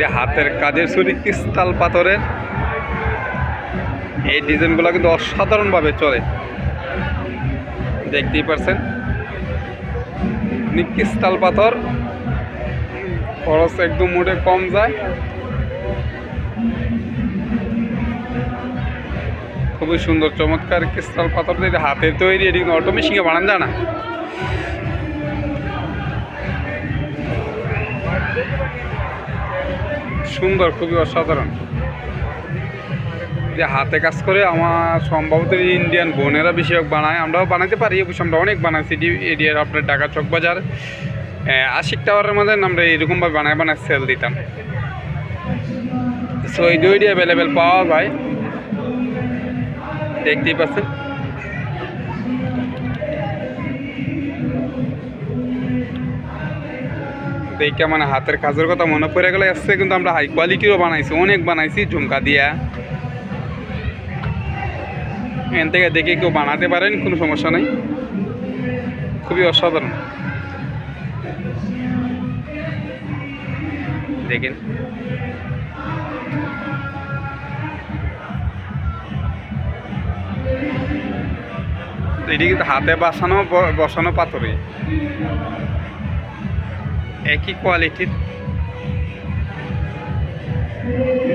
এটা হাতের কাজের ছুরি ক্রিস্টাল পাথরের এই ডিজাইনগুলো কিন্তু অসাধারণভাবে চলে। দেখতেই পারছেন? এমনি ক্রিস্টাল পাথর। খরচ একদম মোটে কম যায়। খুবই সুন্দর, চমৎকার ক্রিস্টাল পাথর দিয়ে হাতে তৈরি, এটি কিন্তু অটো মেশিনে বানান যায় না। সুন্দর, খুবই অসাধারণ। যে হাতে কাজ করে আমার সম্ভবত ইন্ডিয়ান বোনেরা বেশিরভাগ বানায়, আমরাও বানাতে পারি অবশ্য আমরা অনেক বানাইছি এটি এরিয়ার আপনার ঢাকা চক বাজার। আশিক টাওয়ারের মধ্যে আমরা এরকমভাবে বানায় বানায় সেল দিতাম। সো এই দুইটি অ্যাভেলেবেল পাওয়া যায়। দেখতেই পাচ্ছেন। দেখে মানে হাতের কাজের কথা মনে পড়ে গেলে আসছে কিন্তু আমরা হাই কোয়ালিটিরও বানাইছি, অনেক বানাইছি ঝুমকা দিয়া। এখান থেকে দেখে কেউ বানাতে পারেন, কোনো সমস্যা নেই। খুবই অসাধারণ। দেখেন। এটি কিন্তু হাতে বাসানো বসানো পাথরই। É que qual é you.